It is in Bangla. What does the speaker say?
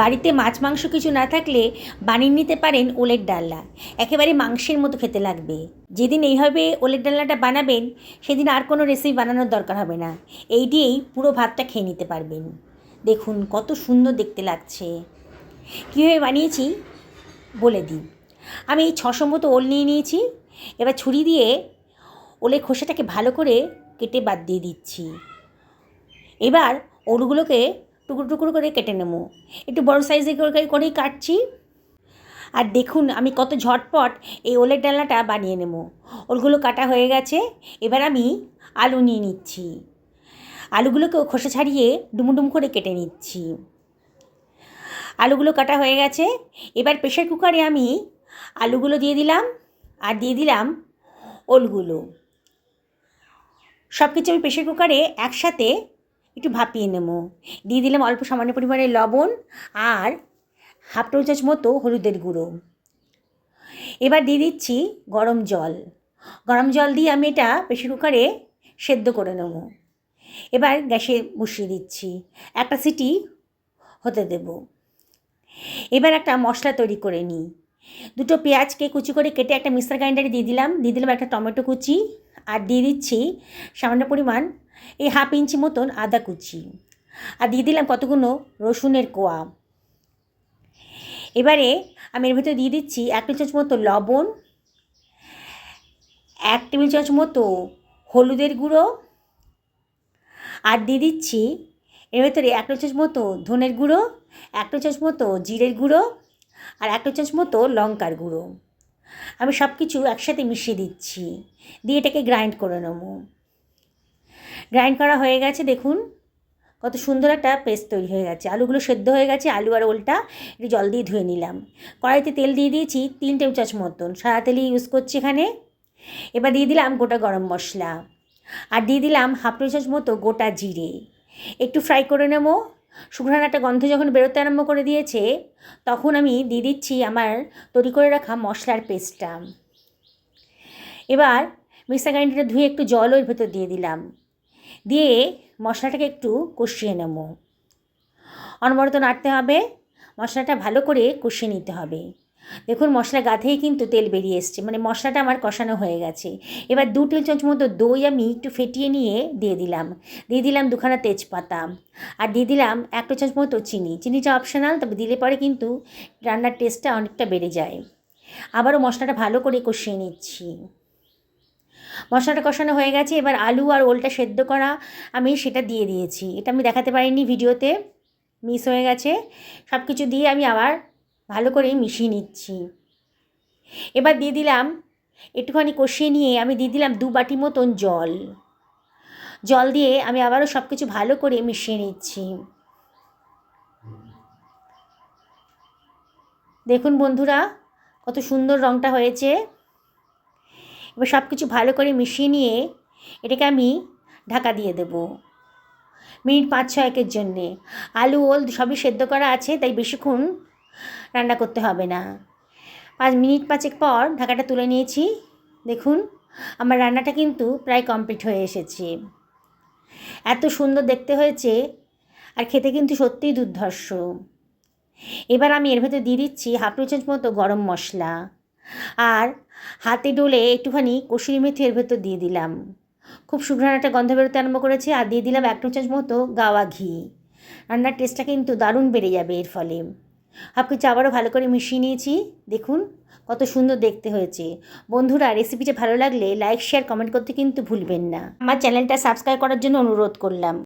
বাড়িতে মাছ, মাংস কিছু না থাকলে বানিয়ে নিতে পারেন ওলের ডালনা। একেবারে মাংসের মতো খেতে লাগবে। যেদিন এইভাবে ওলের ডালনাটা বানাবেন, সেদিন আর কোনো রেসিপি বানানোর দরকার হবে না। এই দিয়েই পুরো ভাতটা খেয়ে নিতে পারবেন। দেখুন কত সুন্দর দেখতে লাগছে। কীভাবে বানিয়েছি বলে দিই আমি এই ছশো মতো ওল নিয়ে নিয়েছি। এবার ছুরি দিয়ে ওলের খোসাটাকে ভালো করে কেটে বাদ দিয়ে দিচ্ছি। এবার ওলগুলোকে টুকরো টুকরো করে কেটে নেব। একটু বড় সাইজে করেই কাটছি। আর দেখুন, আমি কত ঝটপট এই ওলের ডালনাটা বানিয়ে নেব। ওলগুলো কাটা হয়ে গেছে, এবার আমি আলু নিয়ে নিচ্ছি। আলুগুলোকেও খোসা ছাড়িয়ে ডুমুডুম করে কেটে নিচ্ছি। আলুগুলো কাটা হয়ে গেছে, এবার প্রেশার কুকারে আমি আলুগুলো দিয়ে দিলাম আর দিয়ে দিলাম ওলগুলো। সব কিছু আমি প্রেশার কুকারে একসাথে একটু ভাপিয়ে নেব। দিয়ে দিলাম অল্প সামান্য পরিমাণে লবণ আর হাফ টেবিল চামচ মতো হলুদের গুঁড়ো। এবার দিয়ে দিচ্ছি গরম জল। গরম জল দিয়ে আমি এটা প্রেশার কুকারে সেদ্ধ করে নেব। এবার গ্যাসে বসিয়ে দিচ্ছি। একটা সিটি হতে দেব। এবার একটা মশলা তৈরি করে নিই। দুটো পেঁয়াজকে কুচি করে কেটে একটা মিক্সার গ্রাইন্ডারে দিয়ে দিলাম। দিয়ে দিলাম একটা টমেটো কুচি আর দিয়ে দিচ্ছি সামান্য পরিমাণ এই হাফ ইঞ্চি মতন আদা কুচি। আর দিয়ে দিলাম কতগুলো রসুনের কোয়া। এবারে আমি এর ভিতরে দিয়ে দিচ্ছি এক টেবিল চামচ মতো লবণ, এক টেবিল চামচ মতো হলুদের গুঁড়ো, আর দিয়ে দিচ্ছি এর ভেতরে এক চামচ মতো ধনের গুঁড়ো, এক চামচ মতো জিরের গুঁড়ো, আর এক চামচ মতো লঙ্কার গুঁড়ো। আমি সব কিছু একসাথে মিশিয়ে দিচ্ছি। দিয়ে এটাকে গ্রাইন্ড করে নেব। গ্রাইন্ড করা হয়ে গেছে, দেখুন। কত সুন্দর একটা পেস্ট তৈরি হয়ে গেছে। আলুগুলো সেদ্ধ হয়ে গেছে, আলু আর ওলটা একটু জল দিয়ে ধুয়ে নিলাম। কড়াইতে তেল দিয়ে দিয়েছি তিন টেবিল চামচ মতন। সাদা তেলই ইউজ করছি এখানে। এবার দিয়ে দিলাম গোটা গরম মশলা। আর দিয়ে দিলাম হাফ টেবিল চামচ মতো গোটা জিরে। একটু ফ্রাই করে নেব। শুকনো একটা গন্ধ যখন বেরোতে আরম্ভ করে দিয়েছে, তখন আমি দিয়ে দিচ্ছি আমার তৈরি করে রাখা মশলার পেস্টটা এবার মিক্সার গ্রাইন্ডারটা ধুয়ে একটু জল ওর ভেতর দিয়ে দিলাম। দিয়ে মশলাটাকে একটু কষিয়ে নেব। অনবরত নাড়তে হবে, মশলাটা ভালো করে কষিয়ে নিতে হবে। দেখুন, মশলা গাঁথেই কিন্তু তেল বেরিয়ে এসছে মানে মশলাটা আমার কষানো হয়ে গেছে। এবার দু টেবিল চামচ মতো দই আমি একটু ফেটিয়ে নিয়ে দিয়ে দিলাম। দিয়ে দিলাম দুখানা তেজপাতা। আর দিয়ে দিলাম একটা চামচ মতো চিনি। চিনিটা অপশনাল তবে দিলে পরে কিন্তু রান্নার টেস্টটা অনেকটা বেড়ে যায়। আবারও মশলাটা ভালো করে কষিয়ে নিচ্ছি। মশলাটা কষানো হয়ে গেছে, এবার আলু আর ওলটা সেদ্ধ করা আমি সেটা দিয়ে দিয়েছি। এটা আমি দেখাতে পারিনি ভিডিওতে, মিস হয়ে গেছে। সব কিছু দিয়ে আমি আবার ভালো করে মিশিয়ে নিচ্ছি। এবার দিয়ে দিলাম, একটুখানি কষিয়ে নিয়ে আমি দিয়ে দিলাম দু বাটি মতন জল। জল দিয়ে আমি আবারও সব কিছু ভালো করে মিশিয়ে নিচ্ছি। দেখুন বন্ধুরা, কত সুন্দর রঙটা হয়েছে। এবার সব কিছু ভালো করে মিশিয়ে নিয়ে এটাকে আমি ঢাকা দিয়ে দেব। মিনিট পাঁচ ছয়েকের জন্যে। আলু, ওল সবই সেদ্ধ করা আছে, তাই বেশিক্ষণ রান্না করতে হবে না। পাঁচ মিনিট পাঁচেক পর ঢাকাটা তুলে নিয়েছি। দেখুন, আমার রান্নাটা কিন্তু প্রায় কমপ্লিট হয়ে এসেছে। এত সুন্দর দেখতে হয়েছে আর খেতে কিন্তু সত্যিই দুর্ধর্ষ। এবার আমি এর ভেতর দিয়ে দিচ্ছি হাফ চামচ মতো গরম মশলা। আর হাতে ডলে একটুখানি কসুরি মেথি এর ভেতর দিয়ে দিলাম। খুব শুকনো একটা গন্ধ বেরোতে আরম্ভ করেছে, আর দিয়ে দিলাম এক চামচ মতো গাওয়া ঘি। রান্নার টেস্টটা কিন্তু দারুণ বেড়ে যাবে এর ফলে। হাফ কিছু আবারও ভালো করে মিশিয়ে নিয়েছি। দেখুন, কত সুন্দর দেখতে হয়েছে। বন্ধুরা রেসিপিটা ভালো লাগলে লাইক শেয়ার কমেন্ট করতে কিন্তু ভুলবেন না। আমার চ্যানেলটা সাবস্ক্রাইব করার জন্য অনুরোধ করলাম।